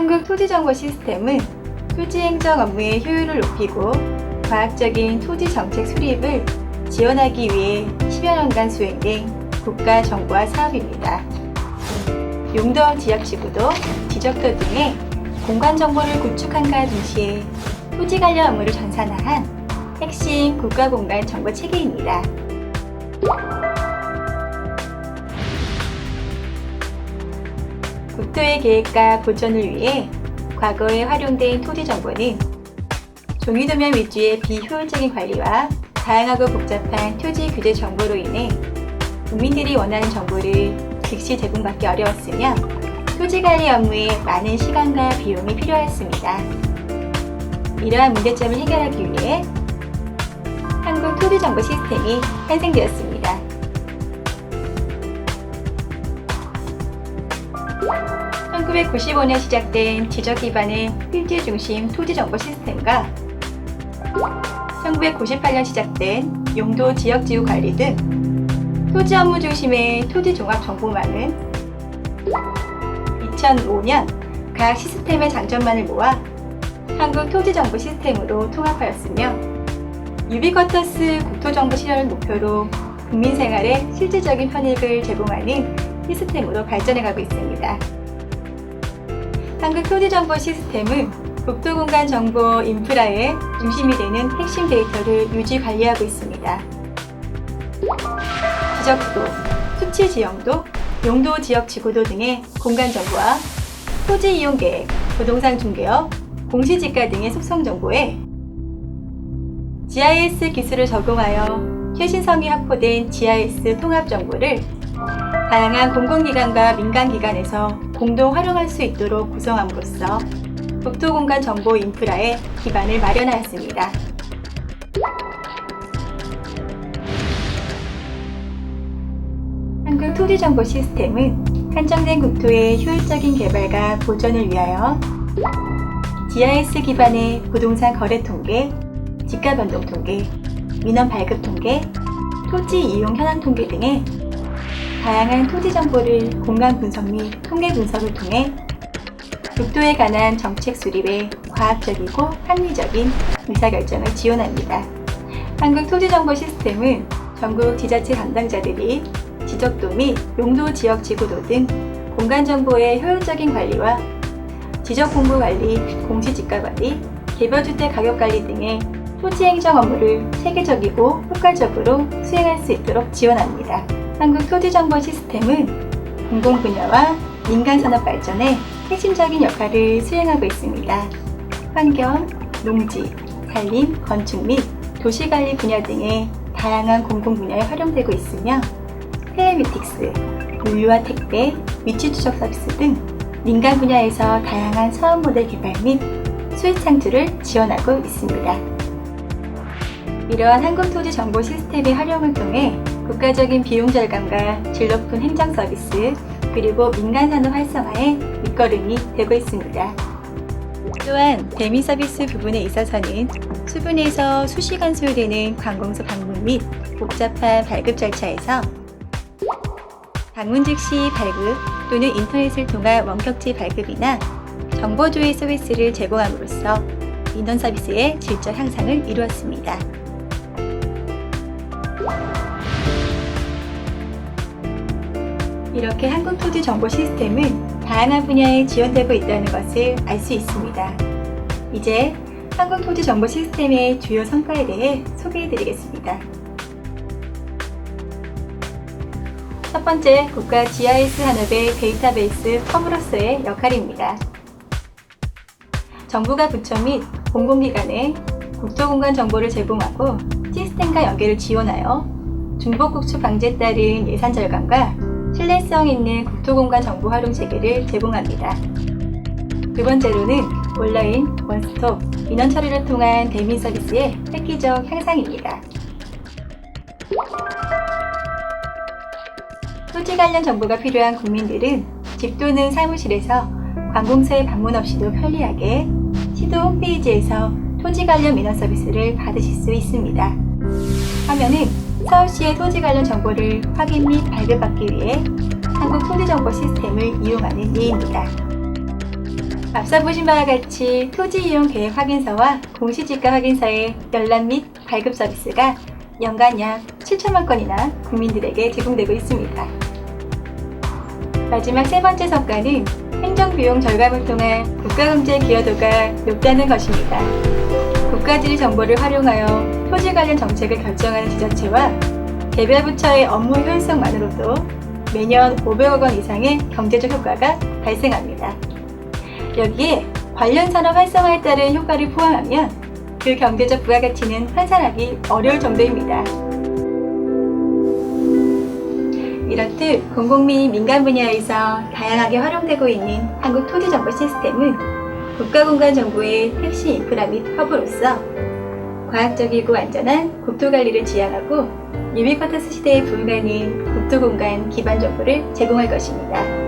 한국 토지정보 시스템은 토지 행정 업무의 효율을 높이고 과학적인 토지 정책 수립을 지원하기 위해 10여 년간 수행된 국가 정보화 사업입니다. 용도 지역 지구도, 지적도 등의 공간 정보를 구축한과 동시에 토지 관련 업무를 전산화한 핵심 국가 공간 정보 체계입니다. 국토의 계획과 보존을 위해 과거에 활용된 토지 정보는 종이도면 위주의 비효율적인 관리와 다양하고 복잡한 토지 규제 정보로 인해 국민들이 원하는 정보를 즉시 제공받기 어려웠으며 토지 관리 업무에 많은 시간과 비용이 필요하였습니다. 이러한 문제점을 해결하기 위해 한국 토지 정보 시스템이 탄생되었습니다. 1995년 시작된 지적 기반의 필지 중심 토지 정보 시스템과 1998년 시작된 용도 지역 지구 관리 등 토지 업무 중심의 토지 종합 정보망은 2005년 각 시스템의 장점만을 모아 한국 토지 정보 시스템으로 통합하였으며 유비쿼터스 국토 정보 실현을 목표로 국민 생활에 실질적인 편익을 제공하는 시스템으로 발전해 가고 있습니다. 한국 토지 정보 시스템은 국토 공간 정보 인프라의 중심이 되는 핵심 데이터를 유지 관리하고 있습니다. 지적도, 수치 지형도, 용도 지역 지구도 등의 공간 정보와 토지 이용 계획, 부동산 중개업, 공시지가 등의 속성 정보에 GIS 기술을 적용하여 최신성이 확보된 GIS 통합 정보를 다양한 공공기관과 민간기관에서 공동 활용할 수 있도록 구성함으로써 국토공간 정보 인프라의 기반을 마련하였습니다. 한국 토지정보 시스템은 한정된 국토의 효율적인 개발과 보존을 위하여 GIS 기반의 부동산 거래 통계, 집가 변동 통계, 민원 발급 통계, 토지 이용 현황 통계 등의 다양한 토지 정보를 공간 분석 및 통계 분석을 통해 국토에 관한 정책 수립에 과학적이고 합리적인 의사결정을 지원합니다. 한국 토지정보 시스템은 전국 지자체 담당자들이 지적도 및 용도 지역 지구도 등 공간 정보의 효율적인 관리와 지적 공부 관리, 공시 지가 관리, 개별 주택 가격 관리 등의 토지 행정 업무를 체계적이고 효과적으로 수행할 수 있도록 지원합니다. 한국 토지정보 시스템은 공공 분야와 민간 산업 발전에 핵심적인 역할을 수행하고 있습니다. 환경, 농지, 산림, 건축 및 도시관리 분야 등의 다양한 공공 분야에 활용되고 있으며 텔레미틱스, 물류와 택배, 위치 추적 서비스 등 민간 분야에서 다양한 사업 모델 개발 및 수익 창출을 지원하고 있습니다. 이러한 한국 토지 정보 시스템의 활용을 통해 국가적인 비용 절감과 질 높은 행정 서비스 그리고 민간 산업 활성화에 밑거름이 되고 있습니다. 또한 대미 서비스 부분에 있어서는 수분에서 수시간 소요되는 관공서 방문 및 복잡한 발급 절차에서 방문 즉시 발급 또는 인터넷을 통한 원격지 발급이나 정보 조회 서비스를 제공함으로써 인원 서비스의 질적 향상을 이루었습니다. 이렇게 한국 토지 정보 시스템은 다양한 분야에 지원되고 있다는 것을 알 수 있습니다. 이제 한국 토지 정보 시스템의 주요 성과에 대해 소개해 드리겠습니다. 첫 번째, 국가 GIS 산업의 데이터베이스 허브로서의 역할입니다. 정부가 부처 및 공공기관에 국토공간 정보를 제공하고 시스템과 연계를 지원하여 중복국축 방지에 따른 예산 절감과 신뢰성 있는 국토공간 정보 활용 체계를 제공합니다. 두 번째로는 온라인, 원스톱, 민원 처리를 통한 대민 서비스의 획기적 향상입니다. 토지 관련 정보가 필요한 국민들은 집 또는 사무실에서 관공서에 방문 없이도 편리하게 시도 홈페이지에서 토지 관련 민원 서비스를 받으실 수 있습니다. 화면은 서울시의 토지 관련 정보를 확인 및 발급받기 위해 한국 토지정보 시스템을 이용하는 예입니다. 앞서 보신 바와 같이 토지 이용 계획 확인서와 공시지가 확인서의 열람 및 발급 서비스가 연간 약 7천만 건이나 국민들에게 제공되고 있습니다. 마지막 세 번째 성과는 행정비용 절감을 통한 국가경제 기여도가 높다는 것입니다. 국가지리 정보를 활용하여 토지 관련 정책을 결정하는 지자체와 개별 부처의 업무 효율성만으로도 매년 500억 원 이상의 경제적 효과가 발생합니다. 여기에 관련 산업 활성화에 따른 효과를 포함하면 그 경제적 부가가치는 환산하기 어려울 정도입니다. 이렇듯 공공 및 민간 분야에서 다양하게 활용되고 있는 한국 토지 정보 시스템은 국가공간 정보의 핵심 인프라 및 허브로서 과학적이고 안전한 국토관리를 지향하고 유비쿼터스 시대에 부응하는 국토공간 기반 정보를 제공할 것입니다.